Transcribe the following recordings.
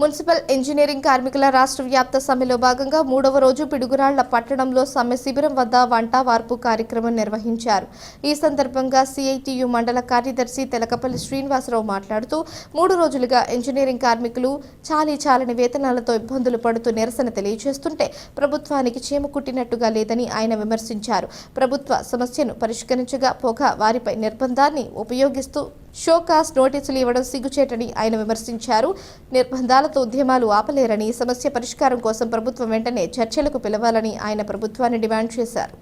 Municipal engineering కార్మికుల రాష్ట్ర వ్యాప్త సమ్మెలో భాగంగా మూడవ రోజు పిడుగురాళ్ళ పట్టణంలో సమ్మె శిబిరం వద్ద వంట వార్పు కార్యక్రమం నిర్వహించారు. ఈ సందర్భంగా సిఐటియు మండల కార్యదర్శి తెలకపల్లి శ్రీనివాసరావు మాట్లాడుతూ మూడు రోజులుగా ఇంజనీరింగ్ కార్మికులు చాలీ చాలని వేతనాలతో ఇబ్బందులు పడుతూ నిరసన తెలియజేస్తుంటే ప్రభుత్వానికి చేమ కుట్టినట్టుగా లేదని ఆయన విమర్శించారు. ప్రభుత్వ సమస్యను పరిష్కరించగా పోగా వారిపై నిర్బంధాన్ని ఉపయోగిస్తూ షోకాస్ నోటీసులు ఇవ్వడం సిగ్గుచేటని ఆయన విమర్శించారు. నిర్బంధాలతో ఉద్యమాలు ఆపలేరని సమస్య పరిష్కారం కోసం ప్రభుత్వం వెంటనే చర్చలకు పిలవాలని ఆయన ప్రభుత్వాన్ని డిమాండ్ చేశారు.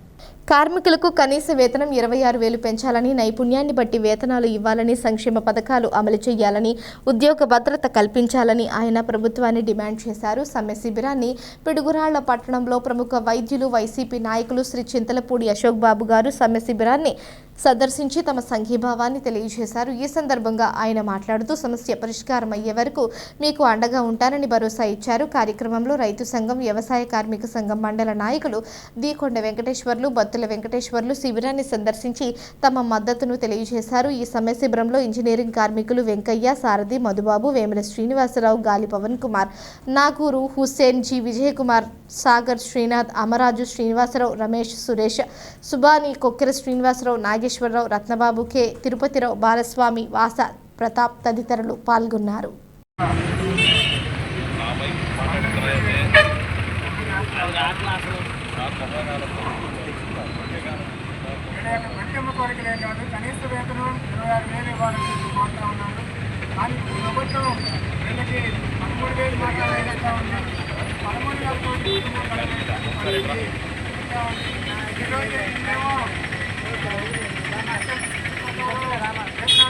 కార్మికులకు కనీస వేతనం ఇరవై ఆరు వేలు పెంచాలని నైపుణ్యాన్ని బట్టి వేతనాలు ఇవ్వాలని సంక్షేమ పథకాలు అమలు చేయాలని ఉద్యోగ భద్రత కల్పించాలని ఆయన ప్రభుత్వాన్ని డిమాండ్ చేశారు. సమ్మె శిబిరాన్ని పిడుగురాళ్ళ పట్టణంలో ప్రముఖ వైద్యులు వైసీపీ నాయకులు శ్రీ చింతలపూడి అశోక్ బాబు గారు సమ్మె శిబిరాన్ని సందర్శించి తమ సంఘీభావాన్ని తెలియజేశారు. ఈ సందర్భంగా ఆయన మాట్లాడుతూ సమస్య పరిష్కారం అయ్యే వరకు మీకు అండగా ఉంటానని భరోసా ఇచ్చారు. కార్యక్రమంలో రైతు సంఘం వ్యవసాయ కార్మిక సంఘం మండల నాయకులు దీకొండ వెంకటేశ్వర్లు బత్తుల వెంకటేశ్వర్లు శిబిరాన్ని సందర్శించి తమ మద్దతును తెలియజేశారు. ఈ సమ్మె శిబిరంలో ఇంజనీరింగ్ కార్మికులు వెంకయ్య సారథి మధుబాబు వేముల శ్రీనివాసరావు గాలి పవన్ కుమార్ నాగూరు హుస్సేన్ జి. విజయ్ కుమార్ సాగర్ శ్రీనాథ్ అమరాజు శ్రీనివాసరావు రమేష్ సురేష్ సుబాని కొక్కెర శ్రీనివాసరావు నాగేశ్వరరావు రత్నబాబు కె. తిరుపతిరావు బాలస్వామి వాస ప్రతాప్ తదితరులు పాల్గొన్నారు. మధ్యమ కోరికలే కాదు కనీస వేతనం ఇరవై ఆరు వేలు ఇవ్వాలని చెప్పి కోరుతా ఉన్నారు. కానీ ప్రభుత్వం వీళ్ళకి పదమూడు వేలు మాత్రమే ఇస్తా ఉంది. పదమూడు వేల కోట్లు ఉంది. ఈరోజు మేము వేతనాలు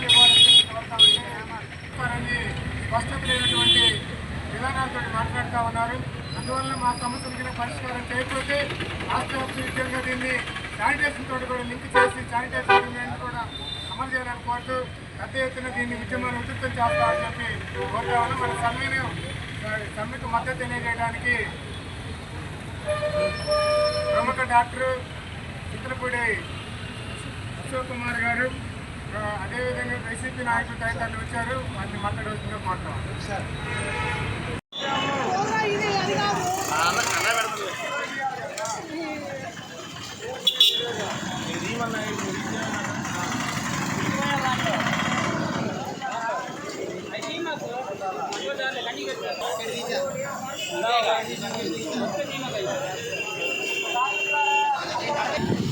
ఇవ్వాలని కోరుతా ఉంటే స్పష్టత లేనటువంటి విధానాలతో మాట్లాడుతూ ఉన్నారు. అందువల్ల మా సమస్య కింద పరిష్కారం చేయకపోతే రాష్ట్ర విద్యంగా దీన్ని శానిటేషన్ తోటి కూడా లింక్ చేసి శానిటేషన్ కూడా అమలు చేయాలని కోరుతూ పెద్ద ఎత్తున దీన్ని ఉద్యమాన్ని ఉధృతం చేస్తామని చెప్పి కోరుతామని మన సమ్మెను సమ్మెకు మద్దతు తెలియజేయడానికి ప్రముఖ డాక్టర్ చిత్రపూడి అశోక్ కుమార్ గారు అదేవిధంగా వైసీపీ నాయకులు తదితరులు వచ్చారు. వారిని మాట్లాడవలసిందిగా కోరుతాం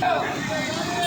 Oh.